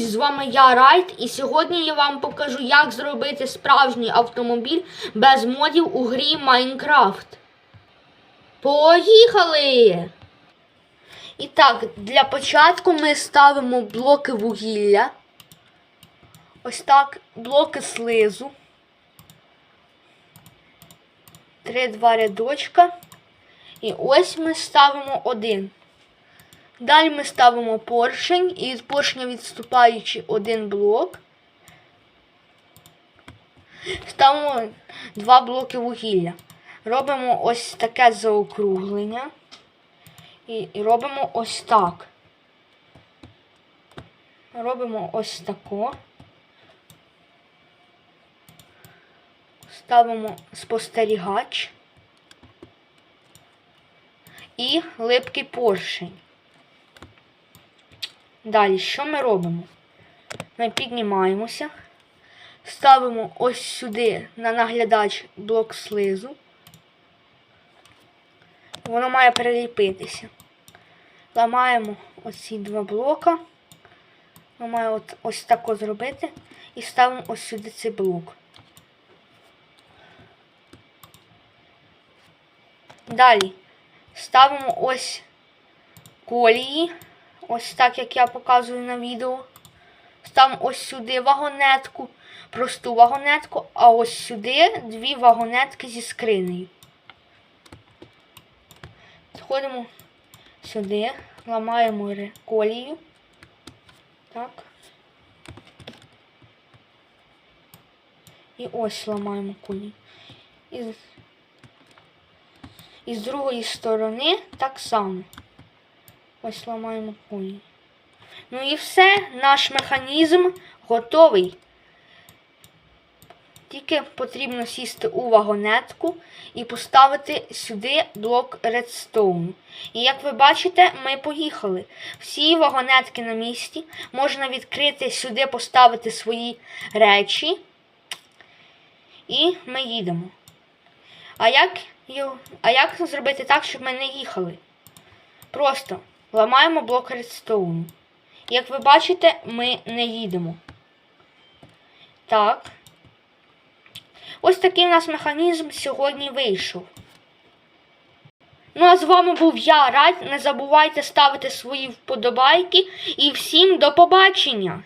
друзі, з вами я Райт, і сьогодні я вам покажу, як зробити справжній автомобіль без модів у грі Майнкрафт. Поїхали! І так, для початку ми ставимо блоки вугілля. Ось так, блоки слизу. Три-два рядочка. І ось ми ставимо один. Далі ми ставимо поршень і з поршня відступаючи один блок. Ставимо два блоки вугілля. Робимо ось таке заокруглення. І, робимо ось так. Робимо ось тако. Ставимо спостерігач і липкий поршень. Далі, що ми робимо? Ми піднімаємося, ставимо ось сюди на наглядач блок слизу. Воно має переліпитися. Ламаємо оці два блока. Воно має от, ось тако зробити. І ставимо ось сюди цей блок. Далі ставимо ось колії. Ось так, як я показую на відео. Ставимо ось сюди вагонетку, просту вагонетку, а ось сюди дві вагонетки зі скринею. Заходимо сюди, ламаємо колію. Так. І ось ламаємо колію. І, і з другої сторони так само. Ось ламаємо колію. Ну і все, наш механізм готовий. Тільки потрібно сісти у вагонетку і поставити сюди блок редстоуну. І як ви бачите, ми поїхали. Всі вагонетки на місці. Можна відкрити сюди, поставити свої речі. І ми їдемо. А як, а як зробити так, щоб ми не їхали? Просто ламаємо блок редстоуну. Як ви бачите, ми не їдемо. Так. Ось такий у нас механізм сьогодні вийшов. Ну а з вами був я, Радь. Не забувайте ставити свої вподобайки і всім до побачення!